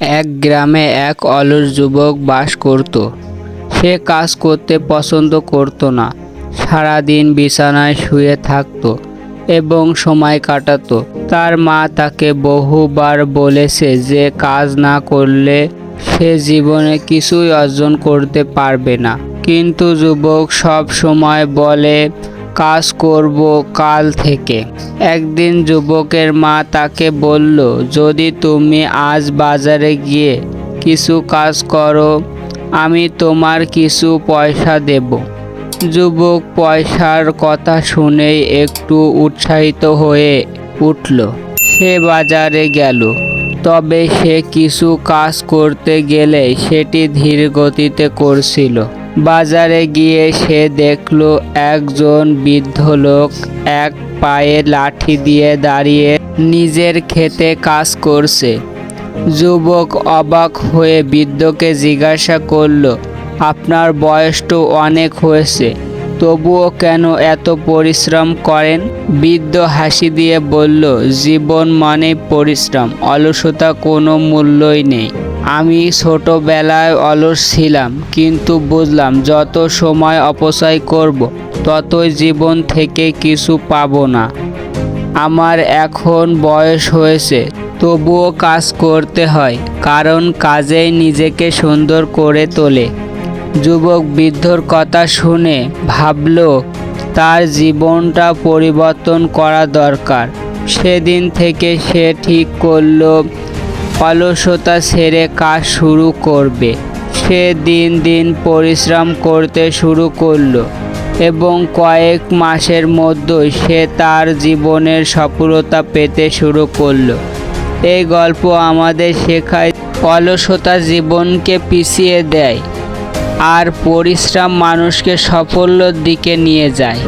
এক গ্রামে এক অলস যুবক বাস করত। সে কাজ করতে পছন্দ করত না। সারাদিন বিছানায় শুয়ে থাকতো এবং সময় কাটাতো। তার মা তাকে বহুবার বলেছে যে কাজ না করলে সে জীবনে কিছুই অর্জন করতে পারবে না। কিন্তু যুবক সব সময় বলে কাজ করব কাল থেকে। একদিন যুবকের মা তাকে বলল, যদি তুমি আজ বাজারে গিয়ে কিছু কাজ করো, আমি তোমার কিছু পয়সা দেব। যুবক পয়সার কথা শুনেই একটু উৎসাহিত হয়ে উঠল। সে বাজারে গেল। তবে সে কিছু কাজ করতে গেলে সেটি ধীর গতিতে করছিল। বাজারে গিয়ে সে দেখল একজন বৃদ্ধ লোক এক পায়ে লাঠি দিয়ে দাঁড়িয়ে নিজের খেতে কাজ করছে। যুবক অবাক হয়ে বৃদ্ধকে জিজ্ঞাসা করল, আপনার বয়স তো অনেক হয়েছে, তবুও কেন এত পরিশ্রম করেন? বৃদ্ধ হাসি দিয়ে বলল, জীবন মানে পরিশ্রম, অলসতা কোনো মূল্যই নেই। আমি ছোটবেলায় অলস ছিলাম, কিন্তু বুঝলাম যত সময় অপচয় করব, ততই জীবন থেকে কিছু পাবো না। আমার এখন বয়স হয়েছে, তবুও কাজ করতে হয়, কারণ কাজেই নিজেকে সুন্দর করে তোলে। যুবক বৃদ্ধর কথা শুনে ভাবল, তার জীবনটা পরিবর্তন করা দরকার। সেদিন থেকে সে ঠিক করল অলসতা ছেড়ে কাজ শুরু করবে। সে দিন দিন পরিশ্রম করতে শুরু করল এবং কয়েক মাসের মধ্যেই সে তার জীবনের সফলতা পেতে শুরু করল। এই গল্প আমাদের শেখায় অলসতা জীবনকে পিছিয়ে দেয় আর পরিশ্রম মানুষকে সাফল্যের দিকে নিয়ে যায়।